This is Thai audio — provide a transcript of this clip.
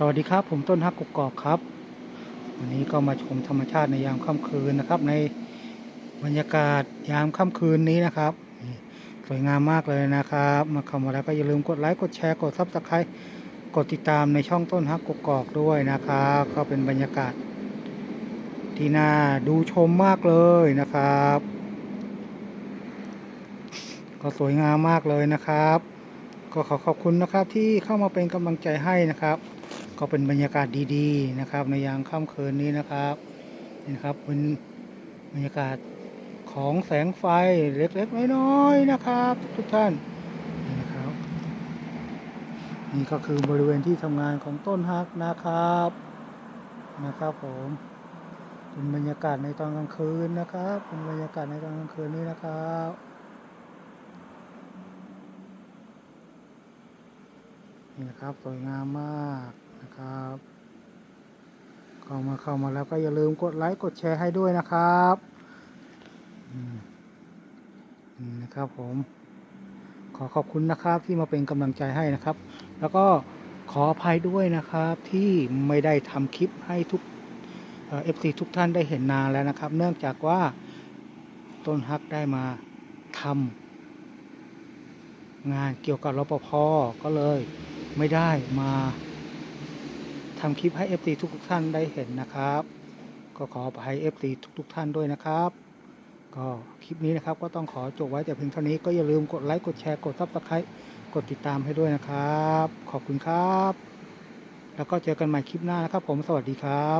สวัสดีครับ ผมต้นฮักกุกอกครับ วันนี้ก็มาชมธรรมชาติในยามค่ำคืนนะครับ ในบรรยากาศยามค่ำคืนนี้นะครับ สวยงามมากเลยนะครับ มาเข้ามาแล้วก็อย่าลืมกดไลค์กดแชร์กดซับสไครต์กดติดตามในช่องต้นฮักกกอกด้วยนะครับก็เป็นบรรยากาศ ที่น่าดูชมมากเลยนะครับ ก็สวยงามมากเลยนะครับ ก็ขอขอบคุณนะครับที่เข้ามาเป็นกำลังใจให้นะครับ ก็เป็นบรรยากาศดีๆนะครับ ในยามค่ำคืนนี้นะครับนี่นะครับเป็นบรรยากาศของแสงไฟเล็กๆน้อยๆนะครับ ทุกท่านนี่นะครับนี่ก็คือบริเวณที่ทำงานของต้นฮักนะครับนะครับผมเป็นบรรยากาศในตอนกลางคืนนะครับ เป็นบรรยากาศในตอนกลางคืนนี้นะครับนี่นะครับสวยงามมากามาเข้ามาแล้วก็อย่าลืมกดไลค์กดแชร์ให้ด้วยนะครับอืมนะครับผม ขอขอบคุณนะครับที่มาเป็นกำลังใจให้นะครับ แล้วก็ขออภัยด้วยนะครับที่ไม่ได้ทำคลิปให้ทุกเอฟซีทุกท่านได้เห็นนานแล้วนะครับ เนื่องจากว่าต้นฮักได้มาทำงานเกี่ยวกับรปภก็เลยไม่ได้มา ทำคลิปให้ FC ทุกทุกท่านได้เห็นนะครับ ก็ขออภัย FC ทุกทุกท่านด้วยนะครับ ก็คลิปนี้นะครับก็ต้องขอจบไว้แต่เพียงเท่านี้ก็อย่าลืมกดไลค์กดแชร์กดซับสไครต์กดติดตามให้ด้วยนะครับ ขอบคุณครับ แล้วก็เจอกันใหม่คลิปหน้านะครับ ผมสวัสดีครับ